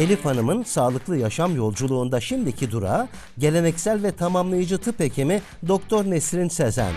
Elif Hanım'ın sağlıklı yaşam yolculuğunda şimdiki durağı geleneksel ve tamamlayıcı tıp hekimi Doktor Nesrin Sezen.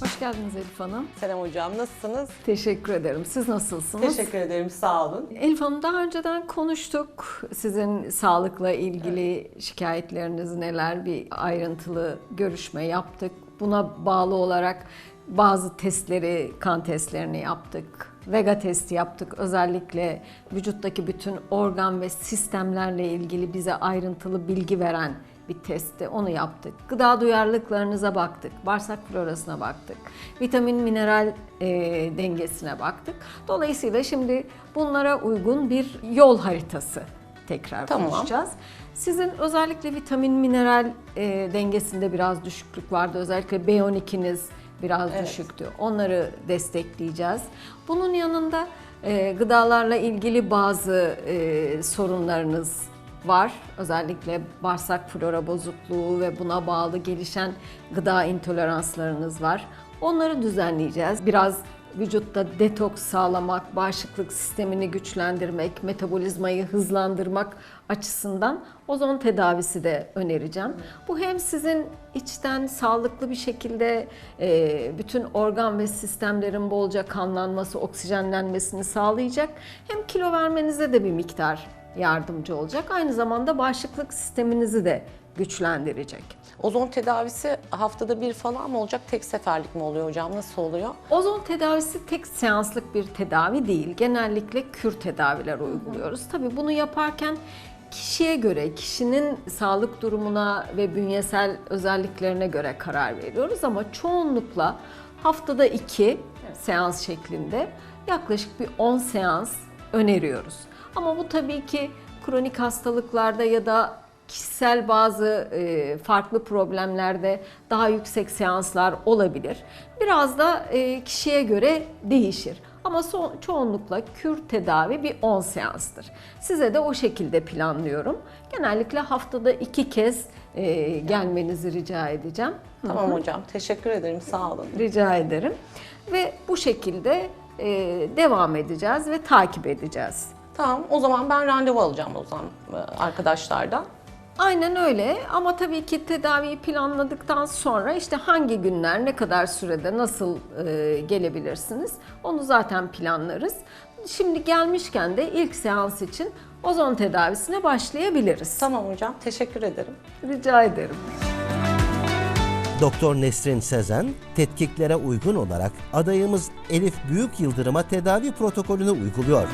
Hoş geldiniz Elif Hanım. Selam hocam nasılsınız? Teşekkür ederim. Siz nasılsınız? Teşekkür ederim sağ olun. Elif Hanım daha önceden konuştuk. Sizin sağlıkla ilgili şikayetleriniz neler bir ayrıntılı görüşme yaptık. Buna bağlı olarak bazı testleri, kan testlerini yaptık. Vega testi yaptık. Özellikle vücuttaki bütün organ ve sistemlerle ilgili bize ayrıntılı bilgi veren bir testti. Onu yaptık. Gıda duyarlılıklarınıza baktık. Bağırsak florasına baktık. Vitamin mineral e, dengesine baktık. Dolayısıyla şimdi bunlara uygun bir yol haritası tekrar Tamam. konuşacağız. Sizin özellikle vitamin mineral e, dengesinde biraz düşüklük vardı. Özellikle B12'niz biraz Evet. düşüktü. Onları destekleyeceğiz. Bunun yanında e, gıdalarla ilgili bazı e, sorunlarınız var. Özellikle bağırsak flora bozukluğu ve buna bağlı gelişen gıda intoleranslarınız var. Onları düzenleyeceğiz. Biraz vücutta detoks sağlamak, bağışıklık sistemini güçlendirmek, metabolizmayı hızlandırmak açısından ozon tedavisi de önereceğim. Bu hem sizin içten sağlıklı bir şekilde e, bütün organ ve sistemlerin bolca kanlanması, oksijenlenmesini sağlayacak. Hem kilo vermenize de bir miktar yardımcı olacak. Aynı zamanda bağışıklık sisteminizi de güçlendirecek. Ozon tedavisi haftada bir falan mı olacak? Tek seferlik mi oluyor hocam? Nasıl oluyor? Ozon tedavisi tek seanslık bir tedavi değil. Genellikle kür tedaviler uyguluyoruz. Tabii bunu yaparken kişiye göre, kişinin sağlık durumuna ve bünyesel özelliklerine göre karar veriyoruz ama çoğunlukla haftada iki seans şeklinde yaklaşık bir 10 seans öneriyoruz. Ama bu tabii ki kronik hastalıklarda ya da kişisel bazı e, farklı problemlerde daha yüksek seanslar olabilir. Biraz da e, kişiye göre değişir. Ama çoğunlukla kür tedavi bir 10 seanstır. Size de o şekilde planlıyorum. Genellikle haftada iki kez e, gelmenizi rica edeceğim. Tamam hocam. Teşekkür ederim. Sağ olun. Rica ederim. Ve bu şekilde e, devam edeceğiz ve takip edeceğiz. Tamam. O zaman ben randevu alacağım o zaman e, arkadaşlardan. Aynen öyle ama tabii ki tedaviyi planladıktan sonra işte hangi günler, ne kadar sürede nasıl e, gelebilirsiniz onu zaten planlarız. Şimdi gelmişken de ilk seans için ozon tedavisine başlayabiliriz. Tamam hocam. Teşekkür ederim. Rica ederim. Doktor Nesrin Sezen, tetkiklere uygun olarak adayımız Elif Büyük Yıldırım'a tedavi protokolünü uyguluyor.